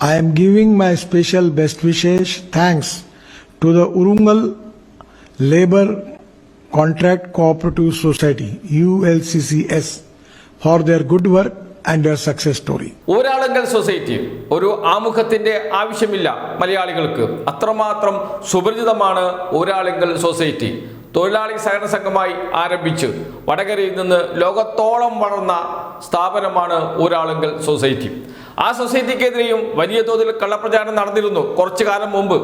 I am giving my special best wishes, thanks to the Urungal Labor Contract Cooperative Society, ULCCS, for their good work and their success story. Uralungal society ഒരു ആമുഖത്തിന്റെ ആവശ്യമില്ല മലയാളികൾക്ക് അത്രമാത്രം സുപരിചിതമാണ് Uralungal society തൊഴിലാളി സഹകരണ സംഘമായി ആരംഭിച്ച് വടകരയിൽ നിന്ന് ലോകത്തോളം വളർന്ന സ്ഥാപനമാണ് ഊരാളുങ്കൽ സൊസൈറ്റി ആ സൊസൈറ്റിക്കെതിരെയും വലിയ തോതിൽ കള്ളപ്രചാരണം നടന്നിരുന്നു കുറച്ചു കാലം മുമ്പ്.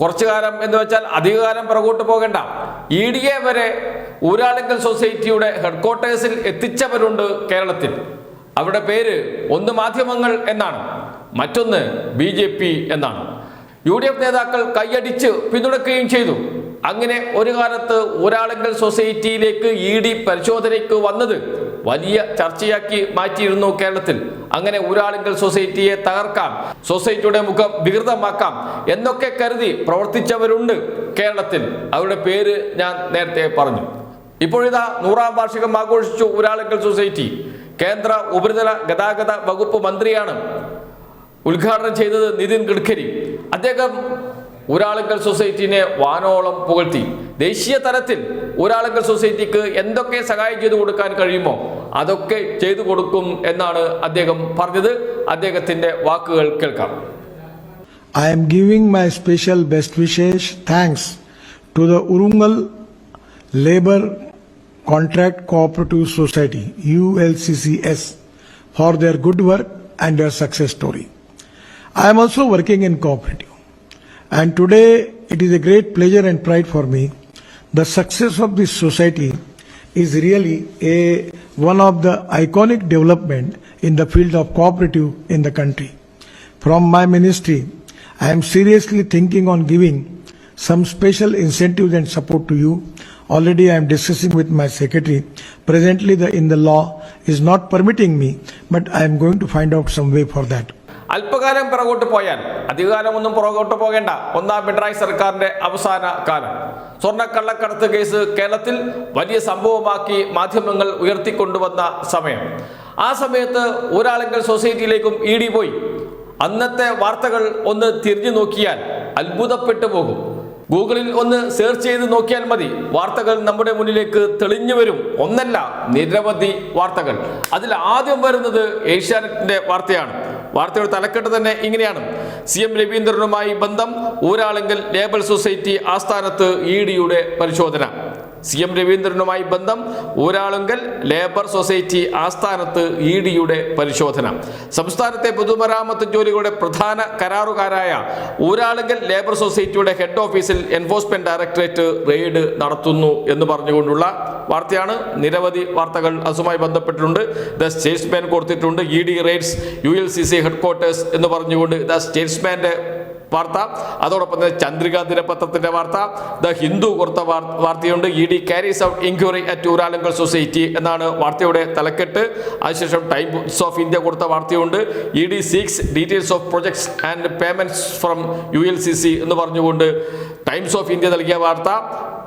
കുറച്ചു കാലം എന്ന് വെച്ചാൽ അധികകാലം പുറകോട്ട് പോകേണ്ട. ഇ ഡി എ വരെ ഊരാളുങ്കൽ സൊസൈറ്റിയുടെ ഹെഡ്ക്വാർട്ടേഴ്സിൽ എത്തിച്ചവരുണ്ട് കേരളത്തിൽ. അവരുടെ പേര് ഒന്ന് മാധ്യമങ്ങൾ എന്നാണ്. മറ്റൊന്ന് ബി ജെ പി എന്നാണ്. യു ഡി എഫ് നേതാക്കൾ കൈയടിച്ച് പിന്തുണക്കുകയും ചെയ്തു. അങ്ങനെ ഒരു കാലത്ത് ഒരാളെങ്കിൽ സൊസൈറ്റിയിലേക്ക് ഇ ഡി പരിശോധനയ്ക്ക് വന്നത് വലിയ ചർച്ചയാക്കി മാറ്റിയിരുന്നു കേരളത്തിൽ. അങ്ങനെ ഒരാളെങ്കിൽ സൊസൈറ്റിയെ തകർക്കാം സൊസൈറ്റിയുടെ മുഖം വികൃതമാക്കാം എന്നൊക്കെ കരുതി പ്രവർത്തിച്ചവരുണ്ട് കേരളത്തിൽ. അവരുടെ പേര് ഞാൻ നേരത്തെ പറഞ്ഞു. ഇപ്പോഴിതാ നൂറാം വാർഷികം ആഘോഷിച്ചു ഊരാളുങ്കൽ സൊസൈറ്റി. കേന്ദ്ര ഉപരിതല ഗതാഗത വകുപ്പ് മന്ത്രിയാണ് ഉദ്ഘാടനം ചെയ്തത് നിതിൻ ഗഡ്കരി. അദ്ദേഹം ഊരാളുങ്കൽ സൊസൈറ്റിനെ വാനോളം പുകഴ്ത്തി. ദേശീയ തലത്തിൽ ഊരാളങ്കൽ സൊസൈറ്റിക്ക് എന്തൊക്കെ സഹായം ചെയ്തു കൊടുക്കാൻ കഴിയുമോ അതൊക്കെ ചെയ്തു കൊടുക്കും എന്നാണ് അദ്ദേഹം പറഞ്ഞത്. അദ്ദേഹത്തിന്റെ വാക്കുകൾ കേൾക്കാം. I am giving my special best wishes thanks to the Uralungal labour contract cooperative society U L C C S for their good work and their success story I am also working in cooperative and today it is a great pleasure and pride for me The success of this society is really a, one of the iconic development in the field of cooperative in the country. From my ministry, I am seriously thinking on giving some special incentives and support to you. Already I am discussing with my secretary. Presently the, in the law is not permitting me, but I am going to find out some way for that. അല്പകാലം പിറകോട്ട് പോയാൽ അധികകാലം ഒന്നും പുറകോട്ട് പോകേണ്ട ഒന്നാം പിണറായി സർക്കാരിന്റെ അവസാന കാലം. സ്വർണക്കള്ളക്കടത്ത് കേസ് കേരളത്തിൽ വലിയ സംഭവമാക്കി മാധ്യമങ്ങൾ ഉയർത്തിക്കൊണ്ടുവന്ന സമയം. ആ സമയത്ത് ഒരാളെങ്കിൽ സൊസൈറ്റിയിലേക്കും ഇ ഡി പോയി. അന്നത്തെ വാർത്തകൾ ഒന്ന് തിരിഞ്ഞു നോക്കിയാൽ അത്ഭുതപ്പെട്ടു പോകും. ഗൂഗിളിൽ ഒന്ന് സെർച്ച് ചെയ്ത് നോക്കിയാൽ മതി. വാർത്തകൾ നമ്മുടെ മുന്നിലേക്ക് തെളിഞ്ഞു വരും. ഒന്നല്ല നിരവധി വാർത്തകൾ. അതിൽ ആദ്യം വരുന്നത് ഏഷ്യാനെറ്റിന്റെ വാർത്തയാണ്. വാർത്തയുടെ തലക്കെട്ട് തന്നെ ഇങ്ങനെയാണ്. സി എം രവീന്ദ്രനുമായി ബന്ധം ഊരാളെങ്കിൽ ലേബൽ സൊസൈറ്റി ആസ്ഥാനത്ത് ഇ ഡിയുടെ പരിശോധന. സി എം രവീന്ദ്രനുമായി ബന്ധം ഊരാളുങ്കൽ ലേബർ സൊസൈറ്റി ആസ്ഥാനത്ത് ഇ ഡിയുടെ പരിശോധന. സംസ്ഥാനത്തെ പൊതുമരാമത്ത് ജോലികളുടെ പ്രധാന കരാറുകാരായ ഊരാളുങ്കൽ ലേബർ സൊസൈറ്റിയുടെ ഹെഡ് ഓഫീസിൽ എൻഫോഴ്സ്മെന്റ് ഡയറക്ടറേറ്റ് റെയ്ഡ് നടത്തുന്നു എന്ന് പറഞ്ഞുകൊണ്ടുള്ള വാർത്തയാണ്. നിരവധി വാർത്തകൾ അതുമായി ബന്ധപ്പെട്ടിട്ടുണ്ട്. ദ സ്റ്റേറ്റ്സ്മാൻ കൊടുത്തിട്ടുണ്ട്. E D raids U L C C headquarters എന്ന് പറഞ്ഞുകൊണ്ട് ദ സ്റ്റേറ്റ്സ്മാന്റെ വാർത്ത. അതോടൊപ്പം തന്നെ ചന്ദ്രിക ദിനപത്രത്തിന്റെ വാർത്ത. ദ ഹിന്ദു കൊടുത്ത വാർത്തയുണ്ട്. E D carries out inquiry at Uralungal society എന്നാണ് വാർത്തയുടെ തലക്കെട്ട്. അതിനുശേഷം ടൈംസ് ഓഫ് ഇന്ത്യ കൊടുത്ത വാർത്തയുണ്ട്. E D seeks details of projects and payments from U L C C എന്ന് പറഞ്ഞുകൊണ്ട് ടൈംസ് ഓഫ് ഇന്ത്യ നൽകിയ വാർത്ത.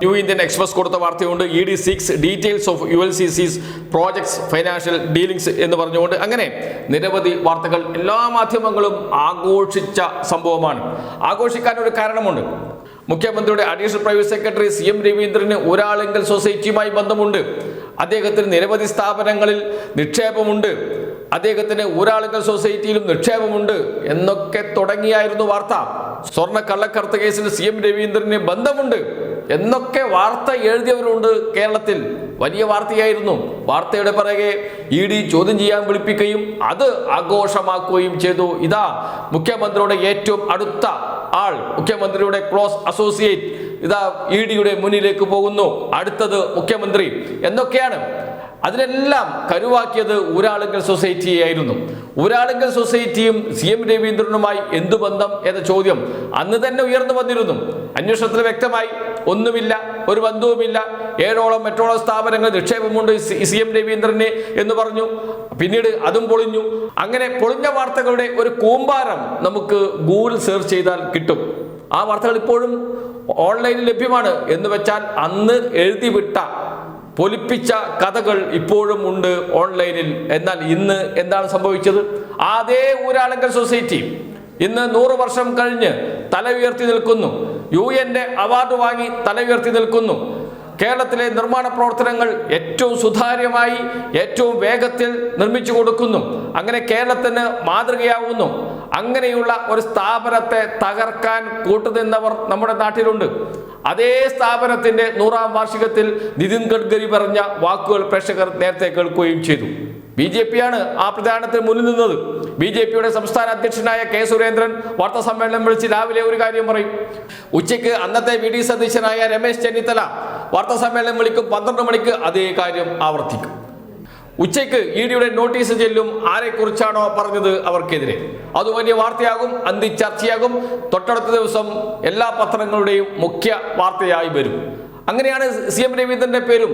ന്യൂ ഇന്ത്യൻ എക്സ്പ്രസ് കൊടുത്ത വാർത്തയുണ്ട്. E D seeks details of U L C C's projects financial dealings എന്ന് പറഞ്ഞുകൊണ്ട് അങ്ങനെ നിരവധി വാർത്തകൾ എല്ലാ മാധ്യമങ്ങളും ആഘോഷിച്ച സംഭവമാണ്. ആഘോഷിക്കാൻ ഒരു കാരണമുണ്ട്. മുഖ്യമന്ത്രിയുടെ additional private secretary C M രവീന്ദ്രന് ഒരാളെങ്കിൽ സൊസൈറ്റിയുമായി ബന്ധമുണ്ട്. അദ്ദേഹത്തിന് നിരവധി സ്ഥാപനങ്ങളിൽ നിക്ഷേപമുണ്ട്. അദ്ദേഹത്തിന് ഒരാളെങ്കിൽ സൊസൈറ്റിയിലും നിക്ഷേപമുണ്ട് എന്നൊക്കെ തുടങ്ങിയായിരുന്നു വാർത്ത. സ്വർണ കള്ളക്കടത്ത് കേസിൽ സി എം രവീന്ദ്രന് ബന്ധമുണ്ട്. എന്നൊക്കെ വാർത്ത എഴുതിയവരുണ്ട് കേരളത്തിൽ. വലിയ വാർത്തയായിരുന്നു. വാർത്തയുടെ പിറകെ ഇ ഡി ചോദ്യം ചെയ്യാൻ വിളിപ്പിക്കുകയും അത് ആഘോഷമാക്കുകയും ചെയ്തു. ഇതാ മുഖ്യമന്ത്രിയുടെ ഏറ്റവും അടുത്ത ആൾ മുഖ്യമന്ത്രിയുടെ ക്ലോസ് അസോസിയേറ്റ് ഇതാ ഇ ഡിയുടെ മുന്നിലേക്ക് പോകുന്നു. അടുത്തത് മുഖ്യമന്ത്രി എന്നൊക്കെയാണ്. അതിനെല്ലാം കരുവാക്കിയത് ഊരാളുങ്കൽ സൊസൈറ്റിയായിരുന്നു ഊരാളുങ്കൽ സൊസൈറ്റിയും സി എം രവീന്ദ്രനുമായി എന്തു ബന്ധം എന്ന ചോദ്യം അന്ന് തന്നെ ഉയർന്നു വന്നിരുന്നു. അന്വേഷണത്തിൽ വ്യക്തമായി ഒന്നുമില്ല ഒരു ബന്ധുവുമില്ല. ഏഴോളം എട്ടോളം സ്ഥാപനങ്ങൾ നിക്ഷേപമുണ്ട് സി എം രവീന്ദ്രന് എന്ന് പറഞ്ഞു. പിന്നീട് അതും പൊളിഞ്ഞു. അങ്ങനെ പൊളിഞ്ഞ വാർത്തകളുടെ ഒരു കൂമ്പാരം നമുക്ക് ഗൂഗിൾ സെർച്ച് ചെയ്താൽ കിട്ടും. ആ വാർത്തകൾ ഇപ്പോഴും ഓൺലൈനിൽ ലഭ്യമാണ് എന്ന് വെച്ചാൽ അന്ന് എഴുതിവിട്ട പൊലിപ്പിച്ച കഥകൾ ഇപ്പോഴും ഉണ്ട് ഓൺലൈനിൽ. എന്നാൽ ഇന്ന് എന്താണ് സംഭവിച്ചത്? അതേ ഊരാളങ്കൽ സൊസൈറ്റി ഇന്ന് നൂറ് വർഷം കഴിഞ്ഞ് തല ഉയർത്തി നിൽക്കുന്നു. യു എന്റെ അവാർഡ് വാങ്ങി തല ഉയർത്തി നിൽക്കുന്നു. കേരളത്തിലെ നിർമ്മാണ പ്രവർത്തനങ്ങൾ ഏറ്റവും സുതാര്യമായി ഏറ്റവും വേഗത്തിൽ നിർമ്മിച്ചു കൊടുക്കുന്നു. അങ്ങനെ കേരളത്തിന് മാതൃകയാവുന്നു. അങ്ങനെയുള്ള ഒരു സ്ഥാപനത്തെ തകർക്കാൻ കൂട്ടുനിന്നവർ നമ്മുടെ നാട്ടിലുണ്ട്. അതേ സ്ഥാപനത്തിന്റെ നൂറാം വാർഷികത്തിൽ നിതിൻ ഗഡ്കരി പറഞ്ഞ വാക്കുകൾ പ്രേക്ഷകർ നേരത്തെ കേൾക്കുകയും ചെയ്തു. ബി ജെ പിയാണ് ആ പ്രചാരണത്തിന് മുന്നിൽ നിന്നത്. ബി ജെ പിയുടെ സംസ്ഥാന അധ്യക്ഷനായ കെ സുരേന്ദ്രൻ വാർത്താ സമ്മേളനം വിളിച്ച് രാവിലെ ഒരു കാര്യം പറയും. ഉച്ചയ്ക്ക് അന്നത്തെ വി ഡി സതീശനായ രമേശ് ചെന്നിത്തല വാർത്താ സമ്മേളനം വിളിക്കും. പന്ത്രണ്ട് മണിക്ക് അതേ കാര്യം ആവർത്തിക്കും. ഉച്ചയ്ക്ക് ഇ ഡിയുടെ നോട്ടീസ് ചെല്ലും. ആരെക്കുറിച്ചാണോ പറഞ്ഞത് അവർക്കെതിരെ. അത് വലിയ വാർത്തയാകും അന്തി ചർച്ചയാകും തൊട്ടടുത്ത ദിവസം എല്ലാ പത്രങ്ങളുടെയും മുഖ്യ വാർത്തയായി വരും. അങ്ങനെയാണ് സി എം രവീന്ദ്രന്റെ പേരും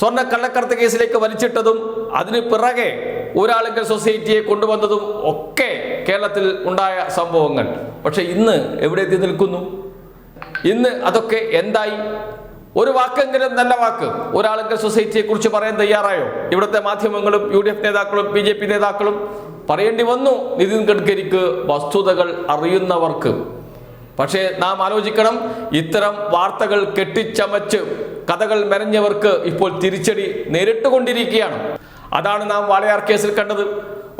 സ്വർണ കള്ളക്കടത്ത് കേസിലേക്ക് വലിച്ചിട്ടതും അതിന് പിറകെ ഊരാളുങ്കൽ സൊസൈറ്റിയെ കൊണ്ടുവന്നതും ഒക്കെ കേരളത്തിൽ ഉണ്ടായ സംഭവങ്ങൾ. പക്ഷെ ഇന്ന് എവിടെ എത്തി നിൽക്കുന്നു? ഇന്ന് അതൊക്കെ എന്തായി? ഒരു വാക്കെങ്കിലും നല്ല വാക്ക്. ഒരാളെങ്കിൽ സൊസൈറ്റിയെ കുറിച്ച് പറയാൻ തയ്യാറായോ? ഇവിടുത്തെ മാധ്യമങ്ങളും യു ഡി എഫ് നേതാക്കളും ബി ജെ പി നേതാക്കളും പറയേണ്ടി വന്നു. നിതിൻ ഗഡ്കരിക്ക് വസ്തുതകൾ അറിയുന്നവർക്ക്. പക്ഷേ നാം ആലോചിക്കണം ഇത്തരം വാർത്തകൾ കെട്ടിച്ചമച്ച് കഥകൾ മെനഞ്ഞവർക്ക് ഇപ്പോൾ തിരിച്ചടി നേരിട്ടുകൊണ്ടിരിക്കുകയാണ്. അതാണ് നാം വാളയാർ കേസിൽ കണ്ടത്.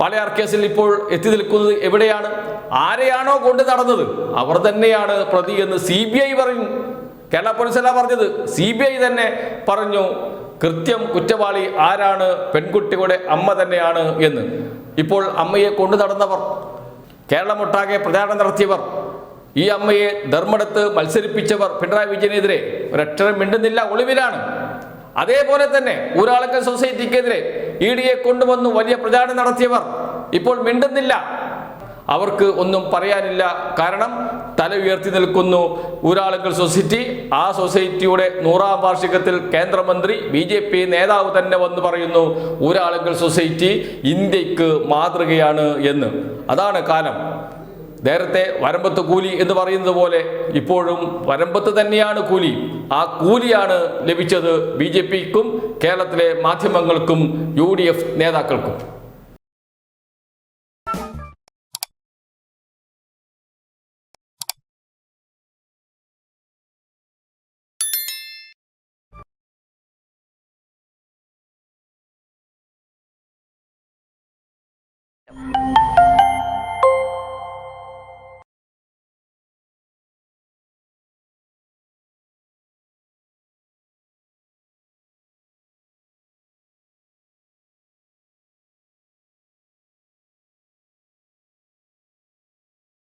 വാളയാർ കേസിൽ ഇപ്പോൾ എത്തി നിൽക്കുന്നത് എവിടെയാണ്? ആരെയാണോ കൊണ്ട് നടന്നത്? അവർ തന്നെയാണ് പ്രതി എന്ന് സി ബി ഐ പറഞ്ഞു കേരള പോലീസല്ല പറഞ്ഞത്. സി ബി ഐ തന്നെ പറഞ്ഞു കൃത്യം കുറ്റവാളി ആരാണ്? പെൺകുട്ടിയുടെ അമ്മ തന്നെയാണ് എന്ന്. ഇപ്പോൾ അമ്മയെ കൊണ്ടു നടന്നവർ കേരളമൊട്ടാകെ പ്രചാരണം നടത്തിയവർ ഈ അമ്മയെ ധർമ്മടത്ത് മത്സരിപ്പിച്ചവർ പിണറായി വിജയനെതിരെ ഒരക്ഷരം മിണ്ടുന്നില്ല. ഒളിവിലാണ്. അതേപോലെ തന്നെ ഊരാളക്കൽ സൊസൈറ്റിക്കെതിരെ ഇ ഡിയെ കൊണ്ടുവന്നു വലിയ പ്രചാരണം നടത്തിയവർ ഇപ്പോൾ മിണ്ടുന്നില്ല. അവർക്ക് ഒന്നും പറയാനില്ല. കാരണം തല ഉയർത്തി നിൽക്കുന്നു ഊരാളുങ്കൽ സൊസൈറ്റി. ആ സൊസൈറ്റിയുടെ നൂറാം വാർഷികത്തിൽ കേന്ദ്രമന്ത്രി ബി ജെ പി നേതാവ് തന്നെ വന്ന് പറയുന്നു ഊരാളുങ്കൽ സൊസൈറ്റി ഇന്ത്യയ്ക്ക് മാതൃകയാണ് എന്ന്. അതാണ് കാലം. നേരത്തെ വരമ്പത്ത് കൂലി എന്ന് പറയുന്നത് പോലെ ഇപ്പോഴും വരമ്പത്ത് തന്നെയാണ് കൂലി. ആ കൂലിയാണ് ലഭിച്ചത് ബി ജെ പിക്കും കേരളത്തിലെ മാധ്യമങ്ങൾക്കും യു നേതാക്കൾക്കും